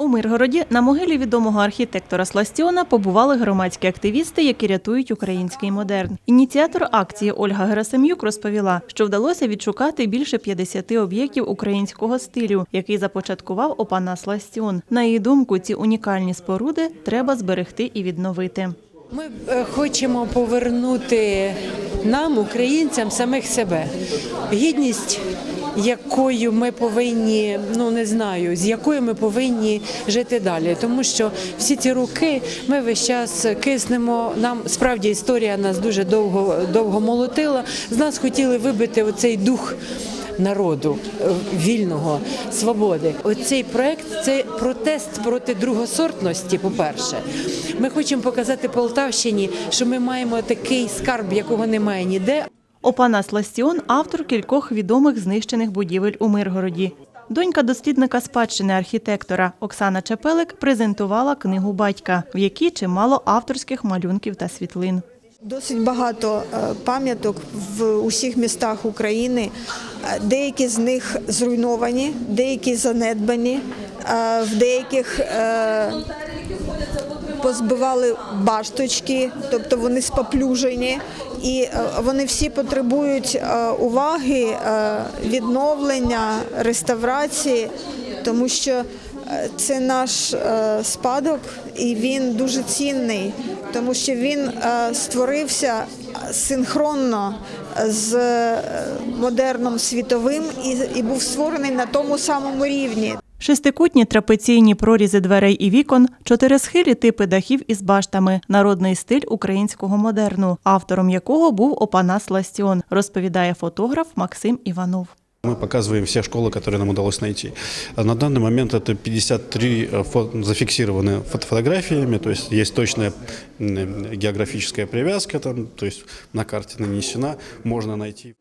У Миргороді на могилі відомого архітектора Сластіона побували громадські активісти, які рятують український модерн. Ініціатор акції Ольга Герасим'юк розповіла, що вдалося відшукати більше 50 об'єктів українського стилю, який започаткував Опанас Сластіон. На її думку, ці унікальні споруди треба зберегти і відновити. Ми е, хочемо повернути нам, українцям, самих себе. Гідність, якою ми повинні, ну не знаю, з якою ми повинні жити далі. Тому що всі ці роки ми весь час киснемо. Нам справді історія нас дуже довго, довго молотила. З нас хотіли вибити оцей дух народу е, вільного свободи. Оцей проект це протест проти другосортності. По-перше, ми хочемо показати Полтавщині, що ми маємо такий скарб, якого немає ніде. Опанас Ластіон – автор кількох відомих знищених будівель у Миргороді. Донька дослідника спадщини архітектора Оксана Чепелик презентувала книгу батька, в якій чимало авторських малюнків та світлин. Досить багато е, пам'яток в усіх містах України. Е, Деякі з них зруйновані, деякі занедбані, е, в деяких позбивали башточки, тобто вони споплюжені, і е, вони всі потребують е, уваги, е, відновлення, реставрації, тому що це наш спадок, і він дуже цінний, тому що він створився синхронно з модерном світовим і був створений на тому самому рівні. Шестикутні трапеційні прорізи дверей і вікон, чотирисхилі типи дахів із баштами, народний стиль українського модерну, автором якого був Опанас Ластіон, розповідає фотограф Максим Іванов. Мы показываем все школы, которые нам удалось найти. А На данный момент это 53 э, фо- зафиксированы фотофотографиями, то есть есть точная м, географическая привязка, там, то есть на карте нанесена, можно найти.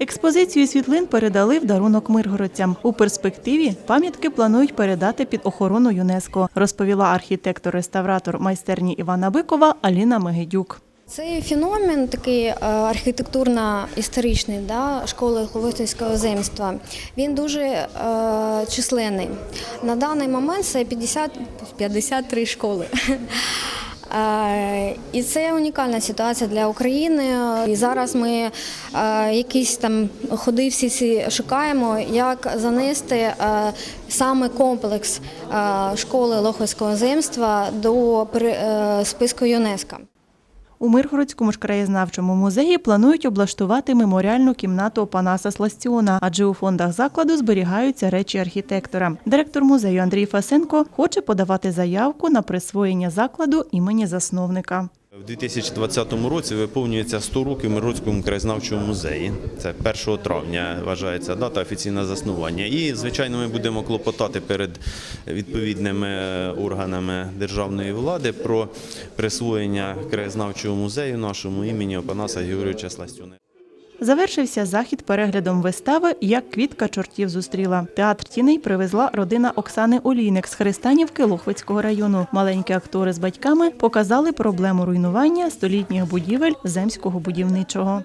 Експозицію світлин передали в дарунок миргородцям. У перспективі пам'ятки планують передати під охорону ЮНЕСКО, розповіла архітектор-реставратор майстерні Івана Бикова Аліна Мегедюк. Цей феномен такий е, архітектурно-історичний да, школи Хловистинського земства. Він дуже е, численний. На даний момент це 50, 53 школи. Е, І це унікальна ситуація для України. І зараз ми е, якісь там ходи всі шукаємо, як занести е, саме комплекс школи Лохвицького земства до списку ЮНЕСКО. У Миргородському ж краєзнавчому музеї планують облаштувати меморіальну кімнату Опанаса Сластіона, адже у фондах закладу зберігаються речі архітектора. Директор музею Андрій Фасенко хоче подавати заявку на присвоєння закладу імені засновника. У 2020 році виповнюється 100 років Миргородському краєзнавчому музеї. Це 1 травня вважається дата офіційного заснування. І, звичайно, ми будемо клопотати перед відповідними е, органами державної влади про присвоєння краєзнавчого музею нашому імені Опанаса Георгійовича Сластюни. Завершився захід переглядом вистави Як квітка чортів зустріла. Театр тіней привезла родина Оксани Олійник з Христанівки Лохвицького району. Маленькі актори з батьками показали проблему руйнування столітніх будівель земського будівничого.